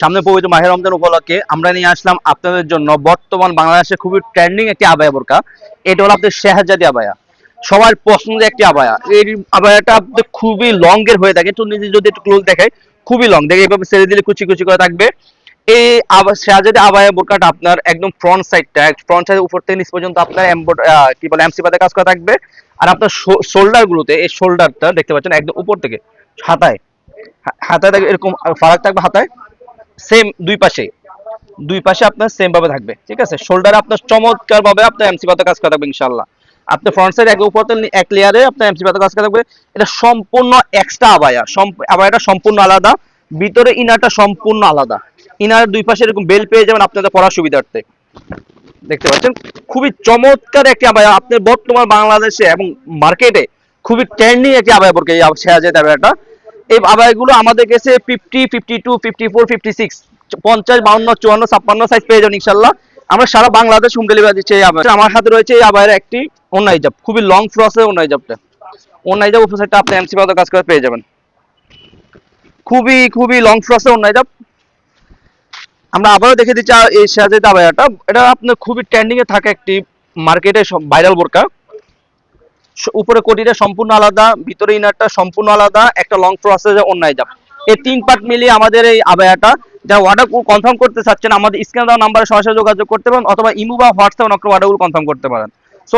সামনে পবিত্র মাহের রমজান উপলক্ষে আমরা নিয়ে আসলাম আপনাদের জন্য বর্তমান বাংলাদেশে খুবই ট্রেন্ডিং একটি আবায়া বোরকা। এটা হলো আপনাদের শেহাজাদি আবায়া সবার পছন্দের একটি আবায়া এই আবায়াটা আপনাদের খুবই লং এর হয়ে থাকে। একটু নিজে যদি একটু ক্লোজ দেখায় খুবই লং দেখে এইভাবে ছেড়ে দিলে কুচি কুচি করে থাকবে। এই শেহাজাদি আবায়া বোরকাটা আপনার একদম ফ্রন্ট সাইডটা ফ্রন্ট সাইড উপর থেকে নিচ পর্যন্ত আপনার কি বলে এমসি পাতে কাজ করা থাকবে। আর আপনার শোল্ডার গুলোতে, এই শোল্ডারটা দেখতে পাচ্ছেন একদম উপর থেকে, হাতায়। হাতায় এরকম ফারাক থাকবে হাতায়। সেম দুই পাশে। দুই পাশে আপনার সেম ভাবে থাকবে, ঠিক আছে? শোল্ডারে আপনার চমৎকার ভাবে আপনার এমসি পাতা কাজ করা থাকবে ইনশাল্লাহ আপনার ফ্রন্ট সাইড এক উপর এক লেয়ারে আপনার এমসি পাতা কাজ করা থাকবে। এটা সম্পূর্ণ এক্সট্রা আবায়া আবায়াটা সম্পূর্ণ আলাদা, ভিতরে ইনারটা সম্পূর্ণ আলাদা। ইনার দুই পাশে এরকম বেল পেয়ে যাবেন আপনাদের পড়ার সুবিধার্থে। দেখতে পাচ্ছেন? খুবই চমৎকার একটি আবায়া। আপনার বর্তমান বাংলাদেশে এবং মার্কেটে খুবই ট্রেন্ডিং একটি আবায়া পড়কে এই শেয়াজেদ আবায়াটা। এই আবায়াগুলো আমাদের কাছে fifty fifty two fifty four fifty six পঞ্চাশ, বাউন্ন, চুয়ান্ন, ছাপ্পান্ন সাইজ পেয়ে যাবেন ইনশাল্লাহ আমরা সারা বাংলাদেশ হোম ডেলিভারি দিচ্ছি এই আবায়া আমার হাতে রয়েছে এই আবায়ের একটি অন্য হিজাব খুবই লং ফ্রসের অন্য হিজাবটা অন্য হিজাব উপর সাইডটা আপনি এমসি পাতা কাজ করে পেয়ে যাবেন। খুবই খুবই লং ফ্রসের অন্য হিজাব আমরা আবারও দেখে দিচ্ছি এই সাজেদ আবায়াটা এটা আপনার খুবই ট্রেন্ডিংয়ে থাকে একটি মার্কেটে সব ভাইরাল বোরকা উপরে কোটিটা সম্পূর্ণ আলাদা, ভিতরে ইনারটা সম্পূর্ণ আলাদা, একটা লং প্রসেসে অন্যায় যাব। এই তিন পার্ট মিলিয়ে আমাদের এই আবায়াটা যা অর্ডার কনফার্ম করতে চাচ্ছেন, আমাদের স্ক্রিনে দেওয়া নাম্বারে সরাসরি যোগাযোগ করতে পারেন, অথবা ইমু বা হোয়াটসঅ্যাপ অর্ডারগুলো কনফার্ম করতে পারেন। সো